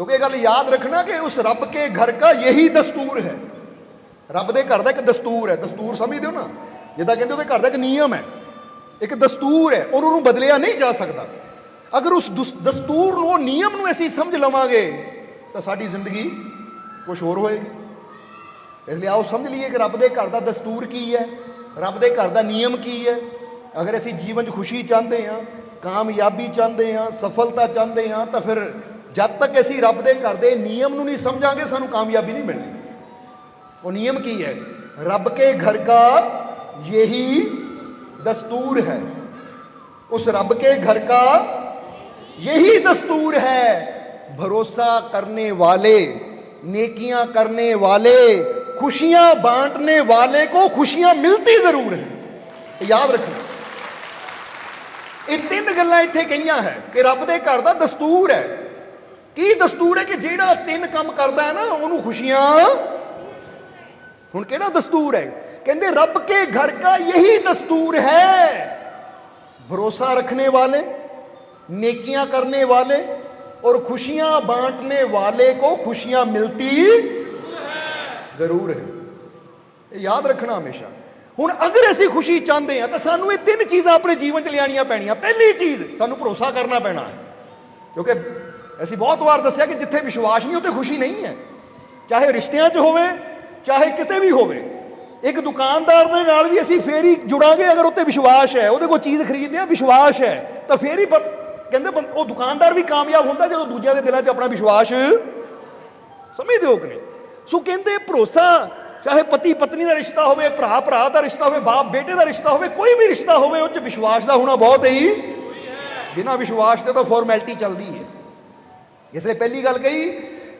ਕਿਉਂਕਿ ਇਹ ਗੱਲ ਯਾਦ ਰੱਖਣਾ ਕਿ ਉਸ ਰੱਬ ਕੇ ਘਰ ਦਾ ਯਹੀ ਦਸਤੂਰ ਹੈ। ਰੱਬ ਦੇ ਘਰ ਦਾ ਇੱਕ ਦਸਤੂਰ ਹੈ। ਦਸਤੂਰ ਸਮਝਦੇ ਹੋ ਨਾ? ਜਿੱਦਾਂ ਕਹਿੰਦੇ ਉਹਦੇ ਘਰ ਦਾ ਇੱਕ ਨਿਯਮ ਹੈ। ਇੱਕ ਦਸਤੂਰ ਹੈ। ਔਰ ਉਹਨੂੰ ਬਦਲਿਆ ਨਹੀਂ ਜਾ ਸਕਦਾ। ਅਗਰ ਉਸ ਦਸਤੂਰ ਨੂੰ ਨਿਯਮ ਨੂੰ ਅਸੀਂ ਸਮਝ ਲਵਾਂਗੇ, ਤਾਂ ਸਾਡੀ ਜ਼ਿੰਦਗੀ ਕੁਝ ਹੋਰ ਹੋਏਗੀ। ਇਸ ਲਈ ਆਓ ਸਮਝ ਲਈਏ ਕਿ ਰੱਬ ਦੇ ਘਰ ਦਾ ਦਸਤੂਰ ਕੀ ਹੈ। ਰੱਬ ਦੇ ਘਰ ਦਾ ਨਿਯਮ ਕੀ ਹੈ। ਅਗਰ ਅਸੀਂ ਜੀਵਨ 'ਚ ਖੁਸ਼ੀ ਚਾਹੁੰਦੇ ਹਾਂ, ਕਾਮਯਾਬੀ ਚਾਹੁੰਦੇ ਹਾਂ, ਸਫਲਤਾ ਚਾਹੁੰਦੇ ਹਾਂ, ਤਾਂ ਫਿਰ ਜਦ ਤੱਕ ਅਸੀਂ ਰੱਬ ਦੇ ਘਰ ਦੇ ਨਿਯਮ ਨੂੰ ਨਹੀਂ ਸਮਝਾਂਗੇ ਸਾਨੂੰ ਕਾਮਯਾਬੀ ਨਹੀਂ ਮਿਲਣੀ वो नियम की है रब के घर का यही दस्तूर है उस रब के घर का यही दस्तूर है भरोसा करने वाले नेकियां करने वाले खुशियां बांटने वाले को खुशियां मिलती जरूर है याद रखना ਇਹ ਤਿੰਨ ਗੱਲਾਂ ਇੱਥੇ ਕਹੀਆਂ ਹੈ ਕਿ ਰੱਬ ਦੇ ਘਰ ਦਾ ਦਸਤੂਰ ਹੈ ਕੀ ਦਸਤੂਰ ਹੈ ਕਿ ਜਿਹੜਾ ਤਿੰਨ ਕੰਮ ਕਰਦਾ ਹੈ ਨਾ ਉਹਨੂੰ ਖੁਸ਼ੀਆਂ ਹੁਣ ਕਿਹੜਾ ਦਸਤੂਰ ਹੈ ਕਹਿੰਦੇ ਰੱਬ ਕੇ ਘਰ का यही दस्तूर है भरोसा रखने वाले नेकियां करने वाले और खुशियां बांटने वाले को खुशियां मिलती ਜ਼ਰੂਰ ਹੈ ਇਹ ਯਾਦ ਰੱਖਣਾ ਹਮੇਸ਼ਾ ਹੁਣ ਅਗਰ ਅਸੀਂ ਖੁਸ਼ੀ ਚਾਹੁੰਦੇ ਹਾਂ ਤਾਂ ਸਾਨੂੰ ਇਹ ਤਿੰਨ ਚੀਜ਼ਾਂ ਆਪਣੇ ਜੀਵਨ 'ਚ ਲਿਆਣੀਆਂ ਪੈਣੀਆਂ ਪਹਿਲੀ ਚੀਜ਼ ਸਾਨੂੰ ਭਰੋਸਾ ਕਰਨਾ ਪੈਣਾ ਹੈ ਕਿਉਂਕਿ ਅਸੀਂ ਬਹੁਤ ਵਾਰ ਦੱਸਿਆ ਕਿ ਜਿੱਥੇ ਵਿਸ਼ਵਾਸ ਨਹੀਂ, ਉੱਥੇ ਖੁਸ਼ੀ ਨਹੀਂ ਹੈ। ਚਾਹੇ ਰਿਸ਼ਤਿਆਂ 'ਚ ਹੋਵੇ, ਚਾਹੇ ਕਿਤੇ ਵੀ ਹੋਵੇ, ਇੱਕ ਦੁਕਾਨਦਾਰ ਦੇ ਨਾਲ ਵੀ ਅਸੀਂ ਫੇਰ ਹੀ ਜੁੜਾਂਗੇ ਅਗਰ ਉੱਤੇ ਵਿਸ਼ਵਾਸ ਹੈ। ਉਹਦੇ ਕੋਲ ਚੀਜ਼ ਖਰੀਦਦੇ ਆ ਵਿਸ਼ਵਾਸ ਹੈ, ਤਾਂ ਫੇਰ ਹੀ ਬ- ਕਹਿੰਦੇ ਬੰ- ਉਹ ਦੁਕਾਨਦਾਰ ਵੀ ਕਾਮਯਾਬ ਹੁੰਦਾ ਜਦੋਂ ਦੂਜਿਆਂ ਦੇ ਦਿਲਾਂ 'ਚ ਆਪਣਾ ਵਿਸ਼ਵਾਸ ਸਮਝਦੇ ਹੋ ਕਿ ਨਹੀਂ? ਸੋ ਕਹਿੰਦੇ ਭਰੋਸਾ, ਚਾਹੇ ਪਤੀ ਪਤਨੀ ਦਾ ਰਿਸ਼ਤਾ ਹੋਵੇ, ਭਰਾ ਭਰਾ ਦਾ ਰਿਸ਼ਤਾ ਹੋਵੇ, ਬਾਪ ਬੇਟੇ ਦਾ ਰਿਸ਼ਤਾ ਹੋਵੇ, ਕੋਈ ਵੀ ਰਿਸ਼ਤਾ ਹੋਵੇ, ਉਹ 'ਚ ਵਿਸ਼ਵਾਸ ਦਾ ਹੋਣਾ ਬਹੁਤ ਹੀ ਬਿਨਾਂ ਵਿਸ਼ਵਾਸ ਦੇ ਤਾਂ ਫਾਰਮੈਲਿਟੀ ਚੱਲਦੀ ਹੈ। ਇਸ ਲਈ ਪਹਿਲੀ ਗੱਲ ਕਹੀ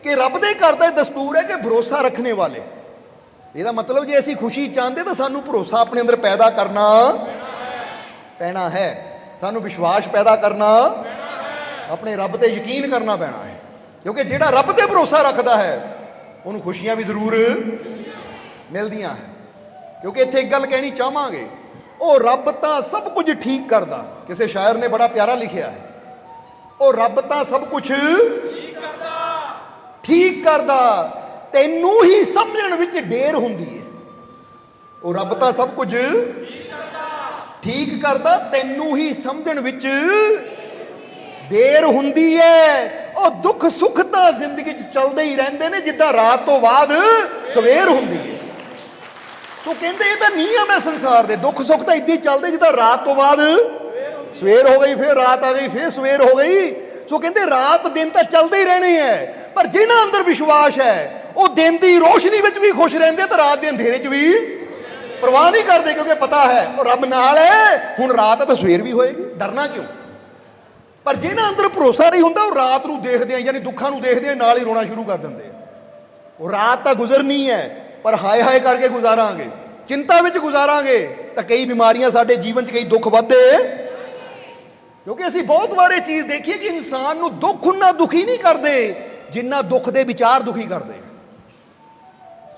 ਕਿ ਰੱਬ ਦੇ ਘਰ ਦਾ ਇਹ ਦਸਤੂਰ ਹੈ ਕਿ ਭਰੋਸਾ ਰੱਖਣੇ ਵਾਲੇ। ਇਹਦਾ ਮਤਲਬ ਜੇ ਅਸੀਂ ਖੁਸ਼ੀ ਚਾਹੁੰਦੇ ਤਾਂ ਸਾਨੂੰ ਭਰੋਸਾ ਆਪਣੇ ਅੰਦਰ ਪੈਦਾ ਕਰਨਾ ਪੈਣਾ ਹੈ। ਸਾਨੂੰ ਵਿਸ਼ਵਾਸ ਪੈਦਾ ਕਰਨਾ ਆਪਣੇ ਰੱਬ ਤੇ ਯਕੀਨ ਕਰਨਾ ਪੈਣਾ ਹੈ। ਕਿਉਂਕਿ ਜਿਹੜਾ ਰੱਬ ਤੇ ਭਰੋਸਾ ਰੱਖਦਾ ਹੈ, ਉਹਨੂੰ ਖੁਸ਼ੀਆਂ ਵੀ ਜ਼ਰੂਰ ਮਿਲਦੀਆਂ ਹੈ। ਕਿਉਂਕਿ ਇੱਥੇ ਇੱਕ ਗੱਲ ਕਹਿਣੀ ਚਾਹਾਂਗੇ, ਉਹ ਰੱਬ ਤਾਂ ਸਭ ਕੁਝ ਠੀਕ ਕਰਦਾ। ਕਿਸੇ ਸ਼ਾਇਰ ਨੇ ਬੜਾ ਪਿਆਰਾ ਲਿਖਿਆ ਹੈ। ਉਹ ਰੱਬ ਤਾਂ ਸਭ ਕੁਝ ਠੀਕ ਕਰਦਾ। ਤੈਨੂੰ ਹੀ ਸਮਝਣ ਵਿੱਚ ਢੇਰ ਹੁੰਦੀ ਹੈ। ਉਹ ਰੱਬ ਤਾਂ ਸਭ ਕੁਝ ਠੀਕ ਕਰਦਾ, ਤੈਨੂੰ ਹੀ ਸਮਝਣ ਵਿੱਚ ਦੇਰ ਹੁੰਦੀ ਹੈ। ਉਹ ਦੁੱਖ ਸੁੱਖ ਤਾਂ ਜ਼ਿੰਦਗੀ 'ਚ ਚੱਲਦੇ ਹੀ ਰਹਿੰਦੇ ਨੇ, ਜਿੱਦਾਂ ਰਾਤ ਤੋਂ ਬਾਅਦ ਸਵੇਰ ਹੁੰਦੀ ਹੈ। ਸੋ ਕਹਿੰਦੇ, ਇਹ ਤਾਂ ਨਿਯਮ ਹੈ ਸੰਸਾਰ ਦੇ। ਦੁੱਖ ਸੁੱਖ ਤਾਂ ਇੱਦਾਂ ਹੀ ਚੱਲਦੇ, ਜਿੱਦਾਂ ਰਾਤ ਤੋਂ ਬਾਅਦ ਸਵੇਰ ਹੋ ਗਈ, ਫਿਰ ਰਾਤ ਆ ਗਈ, ਫਿਰ ਸਵੇਰ ਹੋ ਗਈ। ਸੋ ਕਹਿੰਦੇ ਰਾਤ ਦਿਨ ਤਾਂ ਚੱਲਦੇ ਹੀ ਰਹਿਣੇ ਹੈ ਪਰ ਜਿਹਨਾਂ ਅੰਦਰ ਵਿਸ਼ਵਾਸ ਹੈ ਉਹ ਦਿਨ ਦੀ ਰੋਸ਼ਨੀ ਵਿੱਚ ਵੀ ਖੁਸ਼ ਰਹਿੰਦੇ ਤੇ ਰਾਤ ਦੇ ਅੰਧੇਰੇ 'ਚ ਵੀ ਪਰਵਾਹ ਨਹੀਂ ਕਰਦੇ ਕਿਉਂਕਿ ਪਤਾ ਹੈ, ਉਹ ਰੱਬ ਨਾਲ ਹੈ ਹੁਣ ਰਾਤ ਤਾਂ ਸਵੇਰ ਵੀ ਹੋਏਗੀ, ਡਰਨਾ ਕਿਉਂ? ਪਰ ਜਿਹਨਾਂ ਅੰਦਰ ਭਰੋਸਾ ਨਹੀਂ ਹੁੰਦਾ, ਉਹ ਰਾਤ ਨੂੰ ਦੇਖਦੇ ਆ, ਯਾਨੀ ਦੁੱਖਾਂ ਨੂੰ ਦੇਖਦੇ ਆ, ਨਾਲ ਹੀ ਰੋਣਾ ਸ਼ੁਰੂ ਕਰ ਦਿੰਦੇ ਆ। ਉਹ ਰਾਤ ਤਾਂ ਗੁਜ਼ਰਨੀ ਹੈ ਪਰ ਹਾਏ ਹਾਏ ਕਰਕੇ ਗੁਜ਼ਾਰਾਂਗੇ। ਚਿੰਤਾ ਵਿੱਚ ਗੁਜ਼ਾਰਾਂਗੇ, ਤਾਂ ਕਈ ਬਿਮਾਰੀਆਂ ਸਾਡੇ ਜੀਵਨ 'ਚ ਕਈ ਦੁੱਖ ਵੱਧਦੇ। ਕਿਉਂਕਿ ਅਸੀਂ ਬਹੁਤ ਵਾਰ ਇਹ ਚੀਜ਼ ਦੇਖੀ ਕਿ ਇਨਸਾਨ ਨੂੰ ਦੁੱਖ ਉਹਨਾਂ ਦੁਖੀ ਨਹੀਂ ਕਰਦੇ, ਜਿੰਨਾ ਦੁੱਖ ਦੇ ਵਿਚਾਰ ਦੁਖੀ ਕਰਦੇ।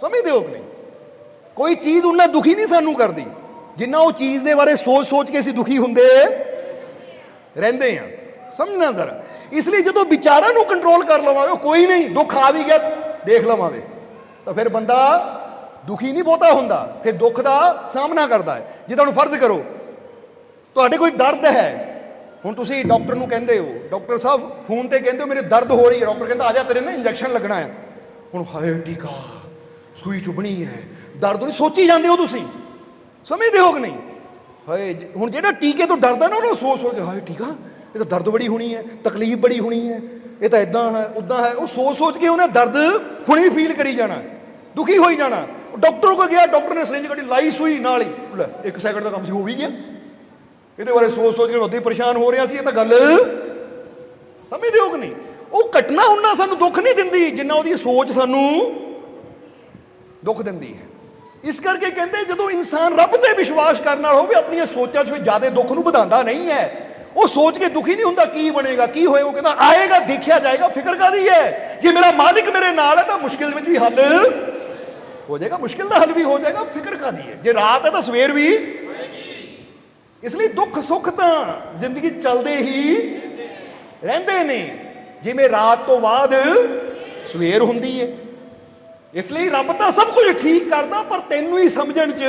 ਸਮਝਦੇ ਹੋ ਕਿ ਨਹੀਂ? ਕੋਈ ਚੀਜ਼ ਉਹਨਾਂ ਦੁਖੀ ਨਹੀਂ ਸਾਨੂੰ ਕਰਦੀ, ਜਿੰਨਾ ਉਹ ਚੀਜ਼ ਦੇ ਬਾਰੇ ਸੋਚ ਸੋਚ ਕੇ ਅਸੀਂ ਦੁਖੀ ਹੁੰਦੇ ਰਹਿੰਦੇ ਆ ਸਮਝਣਾ ਜ਼ਰਾ। ਇਸ ਲਈ ਜਦੋਂ ਵਿਚਾਰਾਂ ਨੂੰ ਕੰਟਰੋਲ ਕਰ ਲਵਾਂਗੇ, ਉਹ ਕੋਈ ਨਹੀਂ, ਦੁੱਖ ਆ ਵੀ ਗਿਆ, ਦੇਖ ਲਵਾਂਗੇ। ਤਾਂ ਫਿਰ ਬੰਦਾ ਦੁਖੀ ਨਹੀਂ ਬਹੁਤਾ ਹੁੰਦਾ, ਫਿਰ ਦੁੱਖ ਦਾ ਸਾਹਮਣਾ ਕਰਦਾ ਹੈ। ਜਿੱਦਾਂ ਹੁਣ ਫਰਜ਼ ਕਰੋ, ਤੁਹਾਡੇ ਕੋਈ ਦਰਦ ਹੈ ਹੁਣ ਤੁਸੀਂ ਡਾਕਟਰ ਨੂੰ ਕਹਿੰਦੇ ਹੋ, ਡਾਕਟਰ ਸਾਹਿਬ ਫੋਨ ਤੇ ਕਹਿੰਦੇ ਹੋ, ਮੇਰੇ ਦਰਦ ਹੋ ਰਹੀ ਹੈ। ਡਾਕਟਰ ਕਹਿੰਦਾ, ਆ ਜਾ ਤੇਰੇ ਨਾ ਇੰਜੈਕਸ਼ਨ ਲੱਗਣਾ ਹੈ। ਹੁਣ ਹਾਏ ਟੀਕਾ, ਸੂਈ ਚੁਭਣੀ ਹੈ। ਦਰਦ ਨਹੀਂ, ਸੋਚੀ ਜਾਂਦੇ ਹੋ ਤੁਸੀਂ। ਸਮਝਦੇ ਹੋ ਕਿ ਨਹੀਂ? ਹਾਏ ਹੁਣ ਜਿਹੜਾ ਟੀਕੇ ਤੋਂ ਡਰਦਾ ਨਾ, ਉਹਨੂੰ ਸੋਚ ਸੋਚ ਕੇ, ਹਾਏ ਟੀਕਾ, ਇਹ ਤਾਂ ਦਰਦ ਬੜੀ ਹੋਣੀ ਹੈ, ਤਕਲੀਫ ਬੜੀ ਹੋਣੀ ਹੈ, ਇਹ ਤਾਂ ਇਦਾਂ ਹੈ ਉਦਾਂ ਹੈ। ਉਹ ਸੋਚ ਸੋਚ ਕੇ ਉਹਨੇ ਦਰਦ ਹੁਣੇ ਫੀਲ ਕਰੀ ਜਾਣਾ, ਦੁਖੀ ਹੋਈ ਜਾਣਾ। ਡਾਕਟਰ ਕੋਲ ਗਿਆ, ਡਾਕਟਰ ਨੇ ਸਰਿੰਜ ਕੱਢੀ, ਲਾਈ ਸੂਈ ਨਾਲ ਹੀ। ਇੱਕ ਸੈਕਿੰਡ ਦਾ ਕੰਮ ਸੀ, ਹੋ ਵੀ ਗਿਆ। ਇਹਦੇ ਬਾਰੇ ਸੋਚ ਸੋਚ ਕੇ ਉਹਦੇ ਪਰੇਸ਼ਾਨ ਹੋ ਰਿਹਾ ਸੀ, ਇਹ ਤਾਂ ਗੱਲ ਸਮਝਦੇ ਹੋ ਕਿ ਨਹੀਂ? ਉਹ ਘਟਨਾ ਉਹਨਾਂ ਸਾਨੂੰ ਦੁੱਖ ਨਹੀਂ ਦਿੰਦੀ, ਜਿੰਨਾ ਉਹਦੀ ਸੋਚ ਸਾਨੂੰ ਦੁੱਖ ਦਿੰਦੀ ਹੈ। ਇਸ ਕਰਕੇ ਕਹਿੰਦੇ ਜਦੋਂ ਇਨਸਾਨ ਰੱਬ ਤੇ ਵਿਸ਼ਵਾਸ ਕਰਨ ਨਾਲ ਹੋਵੇ, ਆਪਣੀਆਂ ਸੋਚਾਂ 'ਚ ਵੀ ਜ਼ਿਆਦਾ ਦੁੱਖ ਨੂੰ ਵਧਾਉਂਦਾ ਨਹੀਂ ਹੈ। ਉਹ ਸੋਚ ਕੇ ਦੁਖੀ ਨਹੀਂ ਹੁੰਦਾ ਕੀ ਬਣੇਗਾ, ਕੀ ਹੋਏਗਾ ਕਹਿੰਦਾ ਆਏਗਾ, ਦੇਖਿਆ ਜਾਏਗਾ, ਫਿਕਰ ਕਾਦੀ ਹੈ? ਜੇ ਮੇਰਾ ਮਾਲਿਕ ਮੇਰੇ ਨਾਲ ਹੈ ਤਾਂ ਮੁਸ਼ਕਿਲ ਵਿੱਚ ਵੀ ਹੱਲ ਹੋ ਜਾਏਗਾ, ਮੁਸ਼ਕਿਲ ਦਾ ਹੱਲ ਵੀ ਹੋ ਜਾਏਗਾ, ਫਿਕਰ ਕਾਦੀ ਹੈ? ਜੇ ਰਾਤ ਹੈ ਤਾਂ ਸਵੇਰ ਵੀ ਇਸ ਲਈ ਦੁੱਖ ਸੁੱਖ ਤਾਂ ਜ਼ਿੰਦਗੀ ਚੱਲਦੇ ਹੀ ਰਹਿੰਦੇ ਨੇ। ਜਿਵੇਂ ਰਾਤ ਤੋਂ ਬਾਅਦ ਸਵੇਰ ਹੁੰਦੀ ਹੈ ਇਸ ਲਈ ਰੱਬ ਤਾਂ ਸਭ ਕੁਝ ਠੀਕ ਕਰਦਾ, ਪਰ ਤੈਨੂੰ ਹੀ ਸਮਝਣ 'ਚ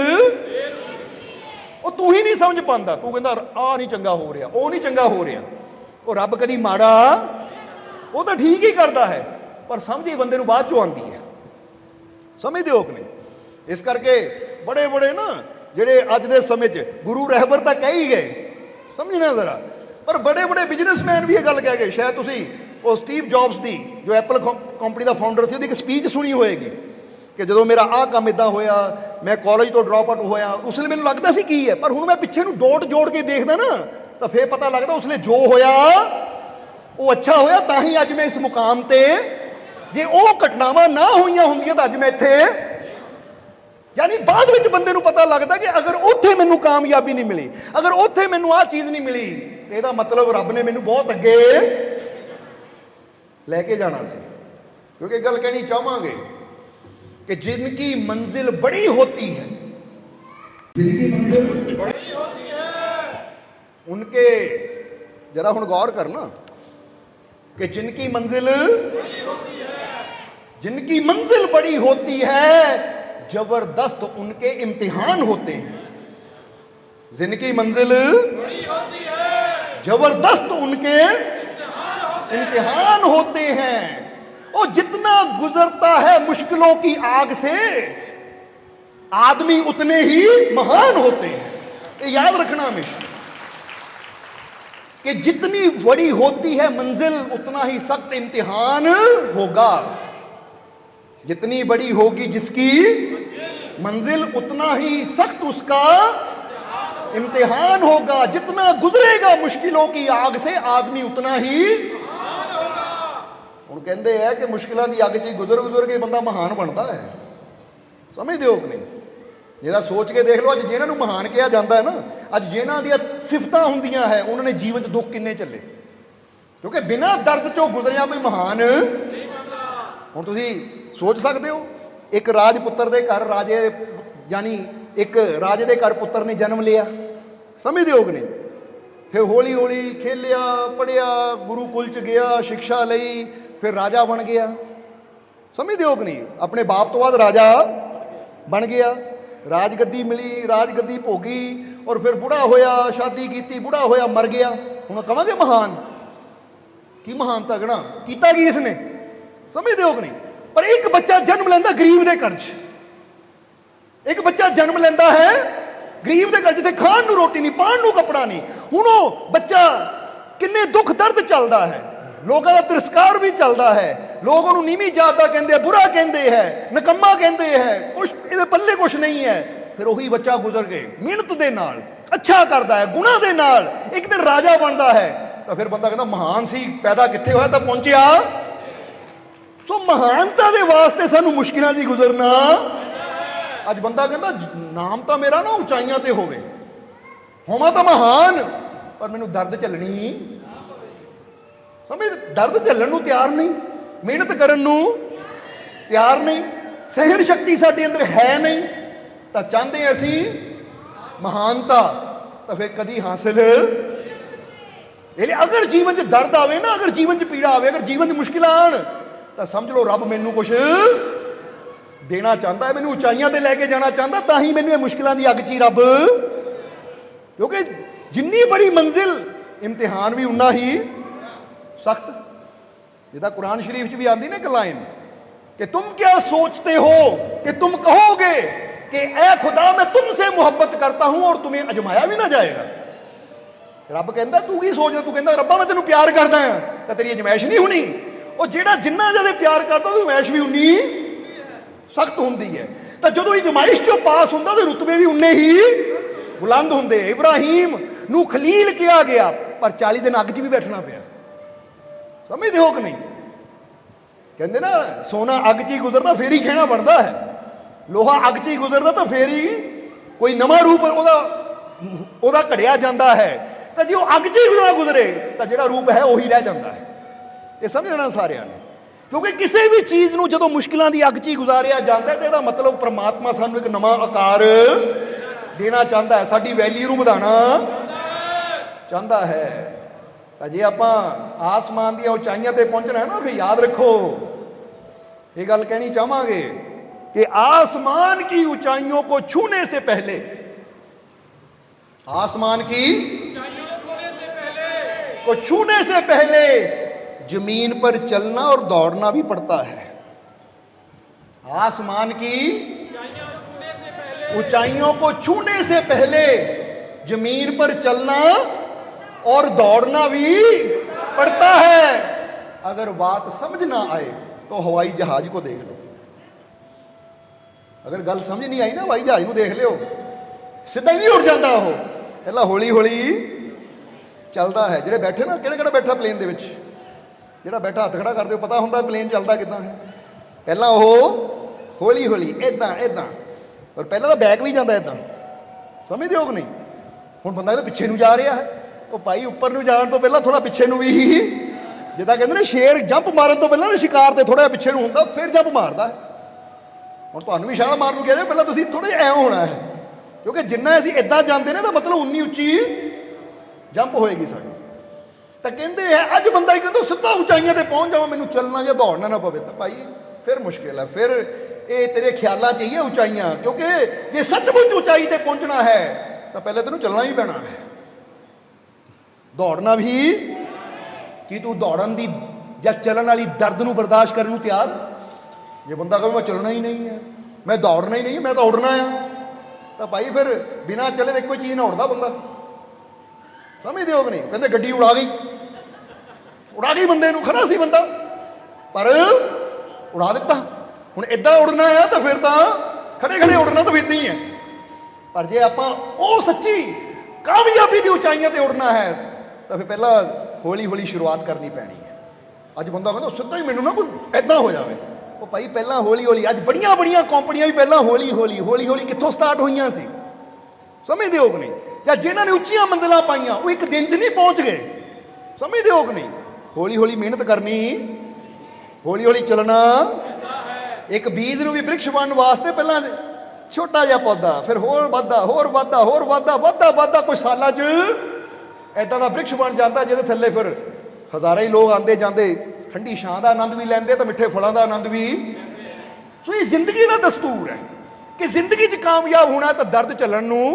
ਉਹ ਤੂੰ ਹੀ ਨਹੀਂ ਸਮਝ ਪਾਉਂਦਾ। ਤੂੰ ਕਹਿੰਦਾ ਆ ਨਹੀਂ ਚੰਗਾ ਹੋ ਰਿਹਾ, ਉਹ ਨਹੀਂ ਚੰਗਾ ਹੋ ਰਿਹਾ। ਉਹ ਰੱਬ ਕਦੀ ਮਾੜਾ ਉਹ ਤਾਂ ਠੀਕ ਹੀ ਕਰਦਾ ਹੈ, ਪਰ ਸਮਝ ਹੀ ਬੰਦੇ ਨੂੰ ਬਾਅਦ ਚੋਂ ਆਉਂਦੀ ਹੈ। ਸਮਝਦੇ ਹੋ ਕਿ ਨਹੀਂ? ਇਸ ਕਰਕੇ ਬੜੇ ਬੜੇ ਨਾ ਜਿਹੜੇ ਅੱਜ ਦੇ ਸਮੇਂ 'ਚ ਗੁਰੂ ਰਹਿਬਰ ਤਾਂ ਕਹਿ ਹੀ ਗਏ। ਸਮਝਣਾ ਜ਼ਰਾ। ਪਰ ਬੜੇ ਬੜੇ ਬਿਜ਼ਨਸਮੈਨ ਵੀ ਇਹ ਗੱਲ ਕਹਿ ਗਏ। ਸ਼ਾਇਦ ਤੁਸੀਂ ਉਹ ਸਟੀਵ ਜੌਬਸ ਦੀ, ਜੋ ਐਪਲ ਕੰਪਨੀ ਦਾ ਫਾਊਂਡਰ ਸੀ, ਉਹਦੀ ਇੱਕ ਸਪੀਚ ਸੁਣੀ ਹੋਏਗੀ ਕਿ ਜਦੋਂ ਮੇਰਾ ਆਹ ਕੰਮ ਇਦਾਂ ਹੋਇਆ, ਮੈਂ ਕਾਲਜ ਤੋਂ ਡ੍ਰੌਪ ਆਊਟ ਹੋਇਆ, ਉਸ ਲਈ ਮੈਨੂੰ ਲੱਗਦਾ ਸੀ ਕੀ ਹੈ, ਪਰ ਹੁਣ ਮੈਂ ਪਿੱਛੇ ਨੂੰ ਡੋਟ ਜੋੜ ਕੇ ਦੇਖਦਾ ਨਾ, ਤਾਂ ਫੇਰ ਪਤਾ ਲੱਗਦਾ ਉਸ ਲਈ ਜੋ ਹੋਇਆ, ਉਹ ਅੱਛਾ ਹੋਇਆ, ਤਾਂ ਹੀ ਅੱਜ ਮੈਂ ਇਸ ਮੁਕਾਮ ਤੇ, ਜੇ ਉਹ ਘਟਨਾਵਾਂ ਨਾ ਹੋਈਆਂ ਹੁੰਦੀਆਂ ਤਾਂ ਅੱਜ ਮੈਂ ਇੱਥੇ ਯਾਨੀ ਬਾਅਦ ਵਿੱਚ ਬੰਦੇ ਨੂੰ ਪਤਾ ਲੱਗਦਾ ਕਿ ਅਗਰ ਉੱਥੇ ਮੈਨੂੰ ਕਾਮਯਾਬੀ ਨਹੀਂ ਮਿਲੀ ਅਗਰ ਉੱਥੇ ਮੈਨੂੰ ਆਹ ਚੀਜ਼ ਨਹੀਂ ਮਿਲੀ ਤੇ ਇਹਦਾ ਮਤਲਬ ਰੱਬ ਨੇ ਮੈਨੂੰ ਬਹੁਤ ਅੱਗੇ ਲੈ ਕੇ ਜਾਣਾ ਸੀ ਕਿਉਂਕਿ ਇਹ ਗੱਲ ਕਹਿਣੀ ਚਾਹਾਂਗੇ ਕਿ ਜਿਨਕੀ ਮੰਜ਼ਿਲ ਬੜੀ ਹੋਤੀ ਹੈ जिनकी मंजिल बड़ी होती है उनके जरा ਹੁਣ गौर करना कि जिनकी मंजिल जिनकी मंजिल बड़ी होती है ज़बरदस्त उनके इम्तिहान होते हैं। जिनकी मंजिल ज़बरदस्त उनके इम्तिहान होते हैं। और जितना गुजरता है मुश्किलों की आग से, आदमी उतने ही महान होते हैं। ये याद रखना हमेशा कि जितनी बड़ी होती है मंजिल, उतना ही सख्त इम्तिहान होगा। जितनी बड़ी होगी जिसकी मंजिल उतना ही सख्त उसका इम्तिहान होगा जितना गुजरेगा मुश्किलों की आग से आदमी उतना ही ਹੁਣ ਕਹਿੰਦੇ ਆ ਕਿ ਮੁਸ਼ਕਿਲਾਂ ਦੀ ਅੱਗ 'ਚ ਹੀ ਗੁਜ਼ਰ ਗੁਜ਼ਰ ਕੇ ਬੰਦਾ ਮਹਾਨ ਬਣਦਾ ਹੈ ਸਮਝਦੇ ਹੋ ਕਿ ਨਹੀਂ ਜਿਹੜਾ ਸੋਚ ਕੇ ਦੇਖ ਲਓ ਅੱਜ ਜਿਹਨਾਂ ਨੂੰ ਮਹਾਨ ਕਿਹਾ ਜਾਂਦਾ ਹੈ ਨਾ ਅੱਜ ਜਿਹਨਾਂ ਦੀਆਂ ਸਿਫਤਾਂ ਹੁੰਦੀਆਂ ਹੈ ਉਹਨਾਂ ਨੇ ਜੀਵਨ 'ਚ ਦੁੱਖ ਕਿੰਨੇ ਝੱਲੇ ਕਿਉਂਕਿ ਬਿਨਾਂ ਦਰਦ 'ਚੋਂ ਗੁਜ਼ਰਿਆ ਕੋਈ ਮਹਾਨ ਹੁਣ ਤੁਸੀਂ ਸੋਚ ਸਕਦੇ ਹੋ ਇੱਕ ਰਾਜਪੁੱਤਰ ਦੇ ਘਰ, ਰਾਜੇ ਯਾਨੀ ਇੱਕ ਰਾਜੇ ਦੇ ਘਰ ਪੁੱਤਰ ਨੇ ਜਨਮ ਲਿਆ। ਸਮਝਦੇ ਹੋ ਕਿ ਫਿਰ ਹੌਲੀ ਹੌਲੀ ਖੇਲਿਆ ਪੜਿਆ ਗੁਰੂਕੁਲ ਚ ਗਿਆ ਸਿੱਖਿਆ ਲਈ, ਫਿਰ ਰਾਜਾ ਬਣ ਗਿਆ। ਸਮਝਦੇ ਹੋ ਕਿ ਨਹੀਂ ਆਪਣੇ ਬਾਪ ਤੋਂ ਬਾਅਦ ਰਾਜਾ ਬਣ ਗਿਆ। ਰਾਜਗੱਦੀ ਮਿਲੀ, ਰਾਜਗੱਦੀ ਭੋਗੀ ਔਰ ਫਿਰ ਬੁੜਾ ਹੋਇਆ, ਸ਼ਾਦੀ ਕੀਤੀ, ਬੁੜਾ ਹੋਇਆ, ਮਰ ਗਿਆ। ਹੁਣ ਕਵਾਂਗੇ ਮਹਾਨ। ਕੀ ਮਹਾਨਤਾ ਗਣਾ ਕੀਤਾ ਕੀ ਇਸਨੇ ਸਮਝਦੇ ਹੋ ਕਿ ਨਹੀਂ ਪਰ ਇੱਕ ਬੱਚਾ ਜਨਮ ਲੈਂਦਾ ਗਰੀਬ ਦੇ ਘਰ 'ਚ। ਇੱਕ ਬੱਚਾ ਜਨਮ ਲੈਂਦਾ ਹੈ ਗਰੀਬ ਦੇ ਘਰ ਜਿੱਥੇ ਖਾਣ ਨੂੰ ਰੋਟੀ ਨਹੀਂ, ਪਾਣ ਨੂੰ ਕੱਪੜਾ ਨਹੀਂ। ਹੁਣ ਉਹ ਬੱਚਾ ਕਿੰਨੇ ਦੁੱਖ ਦਰਦ ਚੱਲਦਾ ਹੈ। ਲੋਕਾਂ ਦਾ ਤਿਰਸਕਾਰ ਵੀ ਚੱਲਦਾ ਹੈ। ਲੋਕ ਉਹਨੂੰ ਨੀਵੀਂ ਜਾਤ ਦਾ ਕਹਿੰਦੇ ਆ, ਬੁਰਾ ਕਹਿੰਦੇ ਹੈ, ਨਕੰਮਾ ਕਹਿੰਦੇ ਹੈ, ਕੁਛ ਇਹਦੇ ਪੱਲੇ ਕੁਛ ਨਹੀਂ ਹੈ। ਫਿਰ ਉਹੀ ਬੱਚਾ ਗੁਜ਼ਰ ਗਏ, ਮਿਹਨਤ ਦੇ ਨਾਲ, ਅੱਛਾ ਕਰਦਾ ਹੈ ਗੁਨਾਹ ਦੇ ਨਾਲ, ਇੱਕ ਦਿਨ ਰਾਜਾ ਬਣਦਾ ਹੈ। ਤਾਂ ਫਿਰ ਬੰਦਾ ਕਹਿੰਦਾ, ਮਹਾਨ ਸੀ, ਪੈਦਾ ਕਿੱਥੇ ਹੋਇਆ ਤਾਂ ਪਹੁੰਚਿਆ। ਸੋ ਮਹਾਨਤਾ ਦੇ ਵਾਸਤੇ ਸਾਨੂੰ ਮੁਸ਼ਕਿਲਾਂ ਦੀ ਗੁਜ਼ਰਨਾ। ਅੱਜ ਬੰਦਾ ਕਹਿੰਦਾ ਨਾਮ ਤਾਂ ਮੇਰਾ ਨਾ ਉਚਾਈਆਂ ਤੇ ਹੋਵੇ। ਹੋਵਾਂ ਤਾਂ ਮਹਾਨ, ਪਰ ਮੈਨੂੰ ਦਰਦ ਝੱਲਣੀ। ਸਮਝ, ਦਰਦ ਝੱਲਣ ਨੂੰ ਤਿਆਰ ਨਹੀਂ। ਮਿਹਨਤ ਕਰਨ ਨੂੰ ਤਿਆਰ ਨਹੀਂ। ਸਹਿਣ ਸ਼ਕਤੀ ਸਾਡੇ ਅੰਦਰ ਹੈ ਨਹੀਂ। ਤਾਂ ਚਾਹੁੰਦੇ ਅਸੀਂ ਮਹਾਨਤਾ, ਤਾਂ ਫਿਰ ਕਦੀ ਹਾਸਿਲ ਇਹ ਅਗਰ ਜੀਵਨ 'ਚ ਦਰਦ ਆਵੇ ਨਾ, ਅਗਰ ਜੀਵਨ 'ਚ ਪੀੜਾ ਆਵੇ, ਅਗਰ ਜੀਵਨ 'ਚ ਮੁਸ਼ਕਿਲਾਂ ਆਣ ਤਾਂ ਸਮਝ ਲਓ ਰੱਬ ਮੈਨੂੰ ਕੁਝ ਦੇਣਾ ਚਾਹੁੰਦਾ ਹੈ ਮੈਨੂੰ ਉਚਾਈਆਂ ਤੇ ਲੈ ਕੇ ਜਾਣਾ ਚਾਹੁੰਦਾ ਤਾਂ ਹੀ ਮੈਨੂੰ ਇਹ ਮੁਸ਼ਕਿਲਾਂ ਦੀ ਅੱਗ 'ਚ ਹੀ ਰੱਬ ਕਿਉਂਕਿ ਜਿੰਨੀ ਬੜੀ ਮੰਜ਼ਿਲ ਇਮਤਿਹਾਨ ਵੀ ਉਨਾ ਹੀ ਸਖਤ ਜਿਹਦਾ ਕੁਰਾਨ ਸ਼ਰੀਫ 'ਚ ਵੀ ਆਂਦੀ ਨਾ ਇੱਕ ਲਾਈਨ कि तुम क्या सोचते हो कि तुम कहोगे कि ए खुदा मैं तुमसे मोहब्बत करता हूं और तुम्हें अजमाया भी ना जाएगा ਰੱਬ ਕਹਿੰਦਾ ਤੂੰ ਕੀ ਸੋਚਦਾ ਤੂੰ ਕਹਿੰਦਾ ਰੱਬਾ ਮੈਂ ਤੈਨੂੰ ਪਿਆਰ ਕਰਦਾ ਆ ਤਾਂ ਤੇਰੀ ਅਜਮਾਇਸ਼ ਨਹੀਂ ਹੋਣੀ ਉਹ ਜਿਹੜਾ ਜਿੰਨਾ ਜ਼ਿਆਦਾ ਪਿਆਰ ਕਰਦਾ ਉਹਦੀ ਵੈਸ਼ ਵੀ ਉਨੀ ਸਖਤ ਹੁੰਦੀ ਹੈ। ਤਾਂ ਜਦੋਂ ਇਹ ਜਮਾਇਸ਼ ਚੋਂ ਪਾਸ ਹੁੰਦਾ ਉਹਦੇ ਰੁਤਬੇ ਵੀ ਉਨੇ ਹੀ ਬੁਲੰਦ ਹੁੰਦੇ ਇਬਰਾਹੀਮ ਨੂੰ ਖਲੀਲ ਕਿਹਾ ਗਿਆ, ਪਰ 40 ਦਿਨ ਅੱਗ 'ਚ ਵੀ ਬੈਠਣਾ ਪਿਆ। ਸਮਝਦੇ ਹੋ ਕਿ ਨਹੀਂ? ਕਹਿੰਦੇ ਨਾ, ਸੋਨਾ ਅੱਗ 'ਚ ਹੀ ਗੁਜ਼ਰਦਾ, ਫੇਰ ਹੀ ਖਹਿਣਾ ਬਣਦਾ ਹੈ। ਲੋਹਾ ਅੱਗ 'ਚ ਹੀ ਗੁਜ਼ਰਦਾ ਤਾਂ ਫੇਰ ਹੀ ਕੋਈ ਨਵਾਂ ਰੂਪ ਉਹਦਾ ਉਹਦਾ ਘੜਿਆ ਜਾਂਦਾ ਹੈ। ਤਾਂ ਜੇ ਉਹ ਅੱਗ 'ਚ ਹੀ ਗੁਜ਼ਰਾ ਗੁਜ਼ਰੇ, ਤਾਂ ਜਿਹੜਾ ਰੂਪ ਹੈ ਉਹੀ ਰਹਿ ਜਾਂਦਾ ਹੈ। ਇਹ ਸਮਝਣਾ ਸਾਰਿਆਂ ਨੇ ਕਿਉਂਕਿ ਕਿਸੇ ਵੀ ਚੀਜ਼ ਨੂੰ ਜਦੋਂ ਮੁਸ਼ਕਿਲਾਂ ਦੀ ਅੱਗ 'ਚ ਹੀ ਗੁਜ਼ਾਰਿਆ ਜਾਂਦਾ ਹੈ ਤਾਂ ਇਹਦਾ ਮਤਲਬ ਪ੍ਰਮਾਤਮਾ ਸਾਨੂੰ ਇੱਕ ਨਵਾਂ ਆਕਾਰ ਦੇਣਾ ਚਾਹੁੰਦਾ ਹੈ ਸਾਡੀ ਵੈਲਿਊ ਨੂੰ ਵਧਾਉਣਾ ਚਾਹੁੰਦਾ ਹੈ ਤਾਂ ਜੇ ਆਪਾਂ ਆਸਮਾਨ ਦੀਆਂ ਉਚਾਈਆਂ ਤੇ ਪਹੁੰਚਣਾ ਹੈ ਨਾ ਫਿਰ ਯਾਦ ਰੱਖੋ ਇਹ ਗੱਲ ਕਹਿਣੀ ਚਾਹਾਂਗੇ कि आसमान की ऊंचाइयों को छूने से पहले आसमान की को छूने से पहले जमीन पर चलना और दौड़ना भी पड़ता है आसमान की ऊंचाइयों को छूने से पहले जमीन पर चलना और दौड़ना भी पड़ता है अगर बात समझ ना आए तो हवाई जहाज को देख लो ਅਗਰ ਗੱਲ ਸਮਝ ਨਹੀਂ ਆਈ ਨਾ ਹਵਾਈ ਜਹਾਜ਼ ਨੂੰ ਦੇਖ ਲਿਓ ਸਿੱਧਾ ਹੀ ਨਹੀਂ ਉੱਡ ਜਾਂਦਾ ਉਹ ਪਹਿਲਾਂ ਹੌਲੀ ਹੌਲੀ ਚੱਲਦਾ ਹੈ ਜਿਹੜੇ ਬੈਠੇ ਨਾ ਕਿਹੜਾ ਕਿਹੜਾ ਬੈਠਾ ਪਲੇਨ ਦੇ ਵਿੱਚ ਜਿਹੜਾ ਬੈਠਾ ਹੱਥ ਖੜਾ ਕਰਦੇ ਹੋ, ਪਤਾ ਹੁੰਦਾ ਪਲੇਨ ਚੱਲਦਾ ਕਿੱਦਾਂ ਹੈ। ਪਹਿਲਾਂ ਉਹ ਹੌਲੀ ਹੌਲੀ ਇਦਾਂ ਇਦਾਂ ਔਰ ਪਹਿਲਾਂ ਤਾਂ ਬੈਕ ਵੀ ਜਾਂਦਾ ਇਦਾਂ ਸਮਝਦੇ ਹੋ ਕਿ ਨਹੀਂ? ਹੁਣ ਬੰਦਾ ਇਹਦੇ ਪਿੱਛੇ ਨੂੰ ਜਾ ਰਿਹਾ ਹੈ। ਉਹ ਭਾਈ ਉੱਪਰ ਨੂੰ ਜਾਣ ਤੋਂ ਪਹਿਲਾਂ ਥੋੜਾ ਪਿੱਛੇ ਨੂੰ ਵੀ ਜਿੱਦਾਂ ਕਹਿੰਦੇ ਨੇ ਸ਼ੇਰ ਜੰਪ ਮਾਰਨ ਤੋਂ ਪਹਿਲਾਂ ਨਾ ਸ਼ਿਕਾਰ ਤੇ ਥੋੜਾ ਪਿੱਛੇ ਨੂੰ ਹੁੰਦਾ, ਫਿਰ ਜੰਪ ਮਾਰਦਾ ਹੁਣ ਤੁਹਾਨੂੰ ਵੀ ਛਾਲ ਮਾਰਨ ਨੂੰ ਕਿਹਾ ਜਾਵੇ, ਪਹਿਲਾਂ ਤੁਸੀਂ ਥੋੜੇ ਜਿਹਾ ਐਂ ਹੋਣਾ ਹੈ। ਕਿਉਂਕਿ ਜਿੰਨਾ ਅਸੀਂ ਇਦਾਂ ਜਾਂਦੇ ਨੇ, ਤਾਂ ਮਤਲਬ ਉਨੀ ਉੱਚੀ ਜੰਪ ਹੋਏਗੀ ਸਾਡੀ। ਤਾਂ ਕਹਿੰਦੇ ਹੈ ਅੱਜ ਬੰਦਾ ਹੀ ਕਹਿੰਦਾ ਸਿੱਧਾ ਉਚਾਈਆਂ ਤੇ ਪਹੁੰਚ ਜਾਵਾਂ, ਮੈਨੂੰ ਚੱਲਣਾ ਜਾਂ ਦੌੜਨਾ ਨਾ ਪਵੇ। ਤਾਂ ਭਾਈ, ਫਿਰ ਮੁਸ਼ਕਿਲ ਹੈ ਫਿਰ ਇਹ ਤੇਰੇ ਖਿਆਲਾਂ 'ਚ ਹੀ ਹੈ ਉਚਾਈਆਂ, ਕਿਉਂਕਿ ਜੇ ਸੱਚਮੁੱਚ ਉਚਾਈ ਤੇ ਪਹੁੰਚਣਾ ਹੈ, ਤਾਂ ਪਹਿਲੇ ਤੈਨੂੰ ਚੱਲਣਾ ਹੀ ਪੈਣਾ ਹੈ। ਦੌੜਨਾ ਵੀ, ਕੀ ਤੂੰ ਦੌੜਨ ਦੀ ਜਾਂ ਚੱਲਣ ਵਾਲੀ ਦਰਦ ਨੂੰ ਬਰਦਾਸ਼ਤ ਕਰਨ ਨੂੰ ਤਿਆਰ? ਜੇ ਬੰਦਾ ਕਹੇ, ਮੈਂ ਚੱਲਣਾ ਹੀ ਨਹੀਂ ਹੈ ਮੈਂ ਦੌੜਨਾ ਹੀ ਨਹੀਂ, ਮੈਂ ਤਾਂ ਉੱਡਣਾ ਆ। ਤਾਂ ਭਾਈ ਫਿਰ ਬਿਨਾ ਚੱਲੇ ਦੇ ਕੋਈ ਚੀਜ਼ ਨਾ ਉੱਡਦਾ ਬੰਦਾ। ਸਮਝਦੇ ਹੋ ਕਿ ਨਹੀਂ? ਕਹਿੰਦੇ ਗੱਡੀ ਉਡਾ ਗਈ। ਉਡਾ ਗਈ ਬੰਦੇ ਨੂੰ ਖੜਾ ਸੀ ਬੰਦਾ। ਪਰ ਉਡਾ ਦਿੱਤਾ। ਹੁਣ ਇਦਾਂ ਉਡਣਾ ਆ ਤਾਂ ਫਿਰ ਤਾਂ ਖੜੇ ਖੜੇ ਉਡਣਾ ਤਾਂ ਇਦਾਂ ਹੀ। ਹੈ ਪਰ ਜੇ ਆਪਾਂ ਉਹ ਸੱਚੀ ਕਾਮਯਾਬੀ ਦੀ ਉਚਾਈਆਂ ਤੇ ਉਡਣਾ ਹੈ, ਤਾਂ ਫਿਰ ਪਹਿਲਾਂ ਹੌਲੀ ਹੌਲੀ ਸ਼ੁਰੂਆਤ ਕਰਨੀ ਪੈਣੀ ਹੈ। ਅੱਜ ਬੰਦਾ ਕਹਿੰਦਾ, ਸਿੱਧਾ ਹੀ ਮੈਨੂੰ ਨਾ ਕੋਈ ਐਦਾਂ ਹੋ ਜਾਵੇ। ਉਹ ਭਾਈ ਪਹਿਲਾਂ ਹੌਲੀ ਹੌਲੀ, ਅੱਜ ਬੜੀਆਂ ਬੜੀਆਂ ਕੰਪਨੀਆਂ ਵੀ ਪਹਿਲਾਂ ਹੌਲੀ ਹੌਲੀ ਹੌਲੀ ਹੌਲੀ ਕਿੱਥੋਂ ਸਟਾਰਟ ਹੋਈਆਂ ਸੀ? ਸਮਝਦੇ ਹੋ ਕਿ ਨਹੀਂ। ਜਾਂ ਜਿਨ੍ਹਾਂ ਨੇ ਉੱਚੀਆਂ ਮੰਜ਼ਲਾਂ ਪਾਈਆਂ, ਉਹ ਇੱਕ ਦਿਨ 'ਚ ਨਹੀਂ ਪਹੁੰਚ ਗਏ। ਸਮਝਦੇ ਹੋ ਕਿ ਨਹੀਂ। ਹੌਲੀ ਹੌਲੀ ਮਿਹਨਤ ਕਰਨੀ, ਹੌਲੀ ਹੌਲੀ ਚੱਲਣਾ। ਇੱਕ ਬੀਜ ਨੂੰ ਵੀ ਬ੍ਰਿਕਸ਼ ਬਣਨ ਵਾਸਤੇ ਪਹਿਲਾਂ ਛੋਟਾ ਜਿਹਾ ਪੌਦਾ, ਫਿਰ ਹੋਰ ਵੱਧਦਾ ਹੋਰ ਵੱਧਦਾ ਹੋਰ ਵੱਧਦਾ ਵੱਧਦਾ ਵੱਧਦਾ ਕੁਝ ਸਾਲਾਂ 'ਚ ਐਦਾਂ ਦਾ ਬ੍ਰਿਕਸ਼ ਬਣ ਜਾਂਦਾ ਜਿਹਦੇ ਥੱਲੇ ਫਿਰ ਹਜ਼ਾਰਾਂ ਹੀ ਲੋਕ ਆਉਂਦੇ ਜਾਂਦੇ। ਠੰਡੀ ਛਾਂ ਦਾ ਆਨੰਦ ਵੀ ਲੈਂਦੇ ਤੇ ਮਿੱਠੇ ਫਲਾਂ ਦਾ ਆਨੰਦ ਵੀ। ਸੋ ਇਹ ਜ਼ਿੰਦਗੀ ਦਾ ਦਸਤੂਰ ਹੈ ਕਿ ਜ਼ਿੰਦਗੀ 'ਚ ਕਾਮਯਾਬ ਹੋਣਾ ਤਾਂ ਦਰਦ ਚੱਲਣ ਨੂੰ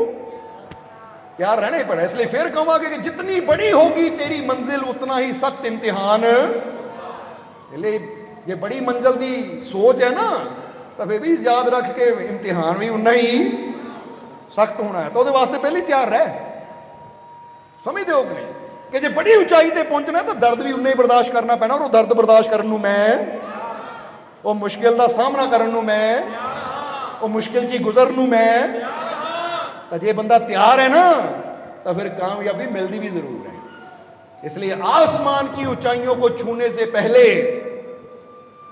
ਤਿਆਰ ਰਹਿਣਾ ਹੀ ਪੈਣਾ। ਇਸ ਲਈ ਫਿਰ ਕਹਾਂਗੇ ਕਿ ਜਿਤਨੀ ਬੜੀ ਹੋਗੀ ਤੇਰੀ ਮੰਜ਼ਿਲ, ਉਤਨਾ ਹੀ ਸਖਤ ਇਮਤਿਹਾਨ। ਲਈ ਜੇ ਬੜੀ ਮੰਜ਼ਿਲ ਦੀ ਸੋਚ ਹੈ ਨਾ, ਤਾਂ ਫਿਰ ਵੀ ਯਾਦ ਰੱਖ ਕੇ ਇਮਤਿਹਾਨ ਵੀ ਉਨਾ ਹੀ ਸਖਤ ਹੋਣਾ ਹੈ। ਤਾਂ ਉਹਦੇ ਵਾਸਤੇ ਪਹਿਲੀ ਤਿਆਰ ਰਹਿ। ਸਮਝਦੇ ਹੋ ਕਿ ਨਹੀਂ? ਕਿ ਜੇ ਬੜੀ ਉਚਾਈ ਤੇ ਪਹੁੰਚਣਾ, ਤਾਂ ਦਰਦ ਵੀ ਉਨਾ ਹੀ ਬਰਦਾਸ਼ਤ ਕਰਨਾ ਪੈਣਾ, ਔਰ ਉਹ ਦਰਦ ਬਰਦਾਸ਼ਤ ਕਰਨ ਨੂੰ ਮੈਂ, ਉਹ ਮੁਸ਼ਕਿਲ ਦਾ ਸਾਹਮਣਾ ਕਰਨ ਨੂੰ ਮੈਂ, ਉਹ ਮੁਸ਼ਕਿਲ ਦੀ ਗੁਜ਼ਰਨ ਨੂੰ ਮੈਂ ਤਾਂ ਜੇ ਬੰਦਾ ਤਿਆਰ ਹੈ ਨਾ ਤਾਂ ਫਿਰ ਕਾਮਯਾਬੀ ਮਿਲਦੀ ਵੀ ਜ਼ਰੂਰ है इसलिए आसमान की ऊंचाइयों को छूने से पहले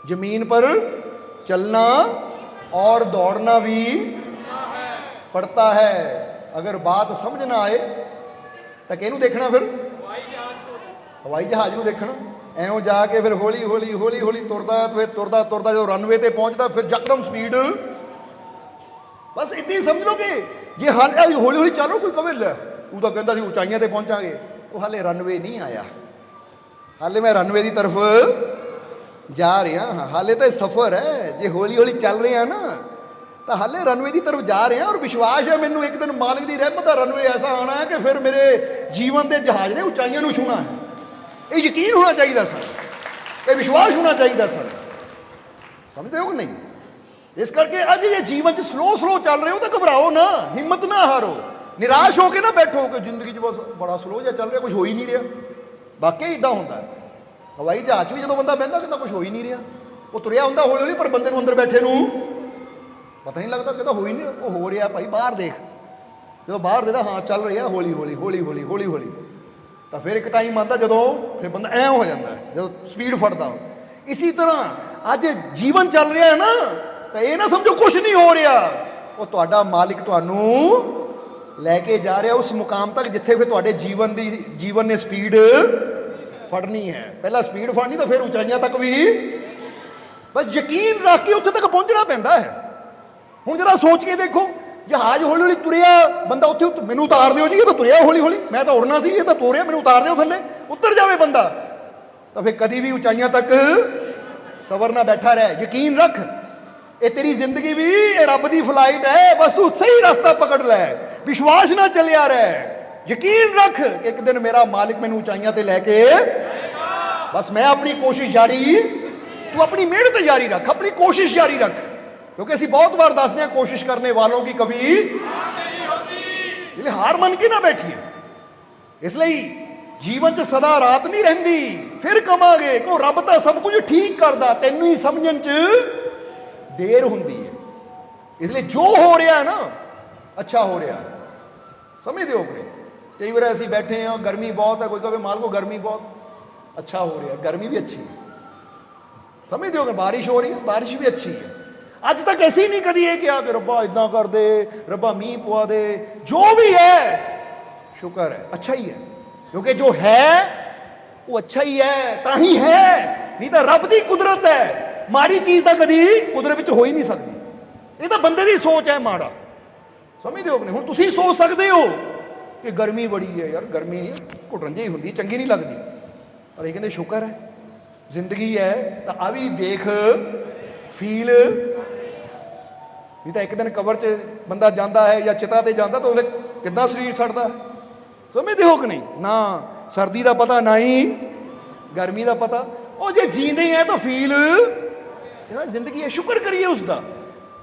जमीन पर चलना और दौड़ना भी पड़ता है अगर बात समझ ना आए ਤਾਂ ਕਿਹਨੂੰ ਦੇਖਣਾ ਫਿਰ ਹਵਾਈ ਜਹਾਜ਼ ਨੂੰ ਦੇਖਣਾ ਐਉਂ ਜਾ ਕੇ ਫਿਰ ਹੌਲੀ ਹੌਲੀ ਹੌਲੀ ਹੌਲੀ ਤੁਰਦਾ ਤੇ ਫਿਰ ਤੁਰਦਾ ਤੁਰਦਾ ਜਦੋਂ ਰਨਵੇ ਤੇ ਪਹੁੰਚਦਾ ਫਿਰ ਯਕਦਮ ਸਪੀਡ ਬਸ ਇੱਦਾਂ ਹੀ ਸਮਝ ਲਓ ਕਿ ਜੇ ਹਾਲ ਹੌਲੀ ਹੌਲੀ ਚੱਲੋ, ਕੋਈ ਕਵੇ, ਲੈ, ਤੂੰ ਤਾਂ ਕਹਿੰਦਾ ਸੀ ਉਚਾਈਆਂ ਤੇ ਪਹੁੰਚਾਂਗੇ। ਉਹ ਹਾਲੇ ਰਨਵੇ ਨਹੀਂ ਆਇਆ। ਹਾਲੇ ਮੈਂ ਰਨਵੇ ਦੀ ਤਰਫ ਜਾ ਰਿਹਾ ਹਾਂ। ਹਾਲੇ ਤਾਂ ਸਫ਼ਰ ਹੈ। ਜੇ ਹੌਲੀ ਹੌਲੀ ਚੱਲ ਰਿਹਾ ਨਾ, ਤਾਂ ਹਾਲੇ ਰਨਵੇ ਦੀ ਤਰਫ ਜਾ ਰਿਹਾ ਔਰ ਵਿਸ਼ਵਾਸ ਹੈ ਮੈਨੂੰ ਇੱਕ ਦਿਨ ਮਾਲਕ ਦੀ ਰਹਿਮਤ ਦਾ ਰਨਵੇ ਐਸਾ ਆਣਾ ਹੈ ਕਿ ਫਿਰ ਮੇਰੇ ਜੀਵਨ ਦੇ ਜਹਾਜ਼ ਨੇ ਉਚਾਈਆਂ ਨੂੰ ਛੂਣਾ ਹੈ। ਇਹ ਯਕੀਨ ਹੋਣਾ ਚਾਹੀਦਾ ਸਰ। ਇਹ ਵਿਸ਼ਵਾਸ ਹੋਣਾ ਚਾਹੀਦਾ ਸਰ। ਸਮਝਦੇ ਹੋ ਕਿ ਨਹੀਂ? ਇਸ ਕਰਕੇ ਅੱਜ ਜੇ ਜੀਵਨ 'ਚ ਸਲੋ ਸਲੋ ਚੱਲ ਰਹੇ ਹੋ ਤਾਂ ਘਬਰਾਓ ਨਾ, ਹਿੰਮਤ ਨਾ ਹਾਰੋ। ਨਿਰਾਸ਼ ਹੋ ਕੇ ਨਾ ਬੈਠੋ ਕਿ ਜ਼ਿੰਦਗੀ 'ਚ ਬਸ ਬੜਾ ਸਲੋ ਜਿਹਾ ਚੱਲ ਰਿਹਾ ਕੁਝ ਹੋ ਹੀ ਨਹੀਂ ਰਿਹਾ। ਵਾਕਈ ਇਦਾਂ ਹੁੰਦਾ ਹਵਾਈ ਜਹਾਜ਼ ਵੀ ਜਦੋਂ ਬੰਦਾ ਬਹਿੰਦਾ ਕਹਿੰਦਾ ਕੁਝ ਹੋ ਹੀ ਨਹੀਂ ਰਿਹਾ। ਉਹ ਤੁਰਿਆ ਹੁੰਦਾ ਹੌਲੀ ਹੌਲੀ ਪਰ ਬੰਦੇ ਨੂੰ ਅੰਦਰ ਬੈਠੇ ਨੂੰ ਪਤਾ ਨਹੀਂ ਲੱਗਦਾ ਕਹਿੰਦਾ ਹੋ ਹੀ ਨਹੀਂ, ਉਹ ਹੋ ਰਿਹਾ ਭਾਈ, ਬਾਹਰ ਦੇਖ। ਜਦੋਂ ਬਾਹਰ ਦੇਦਾ ਹਾਂ ਚੱਲ ਰਿਹਾ ਹੌਲੀ ਹੌਲੀ ਹੌਲੀ ਹੌਲੀ ਹੌਲੀ ਹੌਲੀ ਤਾਂ ਫਿਰ ਇੱਕ ਟਾਈਮ ਆਉਂਦਾ ਜਦੋਂ ਫਿਰ ਬੰਦਾ ਐਂ ਹੋ ਜਾਂਦਾ ਜਦੋਂ ਸਪੀਡ ਫੜਦਾ ਇਸੇ ਤਰ੍ਹਾਂ ਅੱਜ ਜੀਵਨ ਚੱਲ ਰਿਹਾ ਹੈ ਨਾ ਤਾਂ ਇਹ ਨਾ ਸਮਝੋ ਕੁਝ ਨਹੀਂ ਹੋ ਰਿਹਾ। ਉਹ ਤੁਹਾਡਾ ਮਾਲਿਕ ਤੁਹਾਨੂੰ ਲੈ ਕੇ ਜਾ ਰਿਹਾ ਉਸ ਮੁਕਾਮ ਤੱਕ, ਜਿੱਥੇ ਫਿਰ ਤੁਹਾਡੇ ਜੀਵਨ ਦੀ, ਜੀਵਨ ਨੇ ਸਪੀਡ ਫੜਨੀ ਹੈ। ਪਹਿਲਾਂ ਸਪੀਡ ਫੜਨੀ, ਤਾਂ ਫਿਰ ਉਚਾਈਆਂ ਤੱਕ ਵੀ। ਬਸ ਯਕੀਨ ਰੱਖ ਕੇ ਉੱਥੇ ਤੱਕ ਪਹੁੰਚਣਾ ਪੈਂਦਾ ਹੈ। ਹੁਣ ਜਰਾ ਸੋਚ ਕੇ ਦੇਖੋ, ਜਹਾਜ਼ ਹੌਲੀ ਹੌਲੀ ਤੁਰਿਆ, ਬੰਦਾ ਉੱਥੇ ਮੈਨੂੰ ਉਤਾਰ ਦਿਓ ਜੀ, ਇਹ ਤਾਂ ਤੁਰਿਆ ਹੌਲੀ ਹੌਲੀ ਮੈਂ ਤਾਂ ਉੜਨਾ ਸੀ, ਇਹ ਤਾਂ ਤੋਰਿਆ, ਮੈਨੂੰ ਉਤਾਰ ਦਿਓ ਥੱਲੇ। ਉੱਤਰ ਜਾਵੇ ਬੰਦਾ। ਤਾਂ ਫਿਰ ਕਦੀ ਵੀ ਉਚਾਈਆਂ ਤੱਕ ਸਬਰ ਨਾ ਬੈਠਾ ਰਹਿ। ਯਕੀਨ ਰੱਖ। ਇਹ ਤੇਰੀ ਜ਼ਿੰਦਗੀ ਵੀ ਇਹ ਰੱਬ ਦੀ ਫਲਾਈਟ ਹੈ। ਬਸ ਤੂੰ ਸਹੀ ਰਸਤਾ ਪਕੜ ਲੈ। ਵਿਸ਼ਵਾਸ ਨਾਲ ਚੱਲਿਆ ਰਹਿ। ਯਕੀਨ ਰੱਖ ਇੱਕ ਦਿਨ ਮੇਰਾ ਮਾਲਿਕ ਮੈਨੂੰ ਉਚਾਈਆਂ ਤੇ ਲੈ ਕੇ ਬਸ ਮੈਂ ਆਪਣੀ ਕੋਸ਼ਿਸ਼ ਜਾਰੀ। ਤੂੰ ਆਪਣੀ ਮਿਹਨਤ ਜਾਰੀ ਰੱਖ, ਆਪਣੀ ਕੋਸ਼ਿਸ਼ ਜਾਰੀ ਰੱਖ। ਕਿਉਂਕਿ ਅਸੀਂ ਬਹੁਤ ਵਾਰ ਦੱਸਦੇ ਹਾਂ ਕੋਸ਼ਿਸ਼ ਕਰਨੇ ਵਾਲੋਂ ਕੀ ਕਵੀ? ਇਹ ਹਾਰ ਮੰਨ ਕੇ ਨਾ ਬੈਠੀਏ। ਇਸ ਲਈ ਜੀਵਨ 'ਚ ਸਦਾ ਰਾਤ ਨਹੀਂ ਰਹਿੰਦੀ, ਫਿਰ ਕਮਾਂਗੇ ਕੋ ਰੱਬ ਤਾਂ ਸਭ ਕੁਝ ਠੀਕ ਕਰਦਾ, ਤੈਨੂੰ ਹੀ ਸਮਝਣ 'ਚ ਦੇਰ ਹੁੰਦੀ ਹੈ। ਇਸ ਲਈ ਜੋ ਹੋ ਰਿਹਾ ਨਾ, ਅੱਛਾ ਹੋ ਰਿਹਾ। ਸਮਝਦੇ ਹੋ ਕਿ ਕਈ ਵਾਰ ਅਸੀਂ ਬੈਠੇ ਹਾਂ, ਗਰਮੀ ਬਹੁਤ ਹੈ, ਕੋਈ ਕਹੇ ਮਾਲਕੋ ਗਰਮੀ ਬਹੁਤ। ਅੱਛਾ ਹੋ ਰਿਹਾ, ਗਰਮੀ ਵੀ ਅੱਛੀ ਹੈ। ਸਮਝਦੇ ਹੋ ਕਿ ਬਾਰਿਸ਼ ਹੋ ਰਹੀ ਹੈ, ਬਾਰਿਸ਼ ਵੀ ਅੱਛੀ ਹੈ। ਅੱਜ ਤੱਕ ਐਸੀ ਨਹੀਂ ਕਦੀ ਇਹ ਕਿਹਾ ਕਿ ਰੱਬਾ ਇਦਾਂ ਕਰ ਦੇ, ਰੱਬਾ ਮੀਂਹ ਪਵਾ ਦੇ। ਜੋ ਵੀ ਹੈ, ਸ਼ੁਕਰ ਹੈ, ਅੱਛਾ ਹੀ ਹੈ। ਕਿਉਂਕਿ ਜੋ ਹੈ, ਉਹ ਅੱਛਾ ਹੀ ਹੈ, ਤਾਂ ਹੀ ਹੈ। ਨਹੀਂ ਤਾਂ ਰੱਬ ਦੀ ਕੁਦਰਤ ਹੈ। ਮਾੜੀ ਚੀਜ਼ ਤਾਂ ਕਦੀ ਕੁਦਰਤ ਵਿੱਚ ਹੋ ਹੀ ਨਹੀਂ ਸਕਦੀ। ਇਹ ਤਾਂ ਬੰਦੇ ਦੀ ਸੋਚ ਹੈ ਮਾੜਾ। ਸਮਝਦੇ ਹੋ ਕਿ ਨਹੀਂ? ਹੁਣ ਤੁਸੀਂ ਸੋਚ ਸਕਦੇ ਹੋ ਕਿ ਗਰਮੀ ਬੜੀ ਹੈ ਯਾਰ, ਗਰਮੀ ਨਹੀਂ ਘੁੱਟਣ ਜਿਹੀ ਹੁੰਦੀ, ਚੰਗੀ ਨਹੀਂ ਲੱਗਦੀ। ਪਰ ਇਹ ਕਹਿੰਦੇ ਸ਼ੁਕਰ ਹੈ। ਜ਼ਿੰਦਗੀ ਹੈ, ਤਾਂ ਆ ਵੀ ਦੇਖ, ਫੀਲ। ਨਹੀਂ ਤਾਂ ਇੱਕ ਦਿਨ ਕਬਰ 'ਚ ਬੰਦਾ ਜਾਂਦਾ ਹੈ ਜਾਂ ਚਿਤਾ ਤੇ ਜਾਂਦਾ ਤਾਂ ਉਹਦੇ ਕਿੱਦਾਂ ਸਰੀਰ ਸੜਦਾ ਹੈ? ਸਮਝਦੇ ਹੋ ਕਿ ਨਹੀਂ? ਨਾ, ਸਰਦੀ ਦਾ ਪਤਾ, ਨਾ ਹੀ ਗਰਮੀ ਦਾ ਪਤਾ। ਉਹ ਜੇ ਜੀਂਦੇ ਹੈ ਤਾਂ ਫੀਲ ਯਾਰ ਜ਼ਿੰਦਗੀ ਹੈ, ਸ਼ੁਕਰ ਕਰੀਏ ਉਸ ਦਾ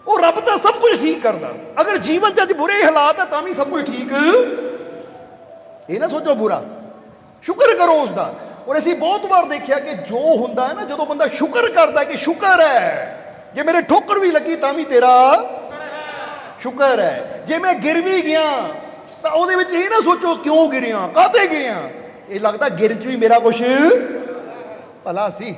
ਉਹ ਰੱਬ ਤਾਂ ਸਭ ਕੁਝ ਠੀਕ ਕਰਦਾ। ਅਗਰ ਜੀਵਨ 'ਚ ਅੱਜ ਬੁਰੇ ਹਾਲਾਤ ਹੈ ਤਾਂ ਵੀ ਸਭ ਕੁਝ ਠੀਕ। ਇਹ ਨਾ ਸੋਚੋ ਬੁਰਾ। ਸ਼ੁਕਰ ਕਰੋ ਉਸ ਦਾ ਔਰ ਅਸੀਂ ਬਹੁਤ ਵਾਰ ਦੇਖਿਆ ਕਿ ਜੋ ਹੁੰਦਾ ਹੈ ਨਾ, ਜਦੋਂ ਬੰਦਾ ਸ਼ੁਕਰ ਕਰਦਾ ਕਿ ਸ਼ੁਕਰ ਹੈ, ਜੇ ਮੇਰੇ ਠੋਕਰ ਵੀ ਲੱਗੀ ਤਾਂ ਵੀ ਤੇਰਾ ਸ਼ੁਕਰ ਹੈ। ਜੇ ਮੈਂ ਗਿਰ ਵੀ ਗਿਆ, ਤਾਂ ਉਹਦੇ ਵਿੱਚ ਇਹ ਨਾ ਸੋਚੋ ਕਿਉਂ ਗਿਰਿਆ, ਕਾਹਤੇ ਗਿਰਿਆ? ਇਹ ਲੱਗਦਾ ਗਿਰ ਚ ਵੀ ਮੇਰਾ ਕੁਝ ਭਲਾ ਸੀ।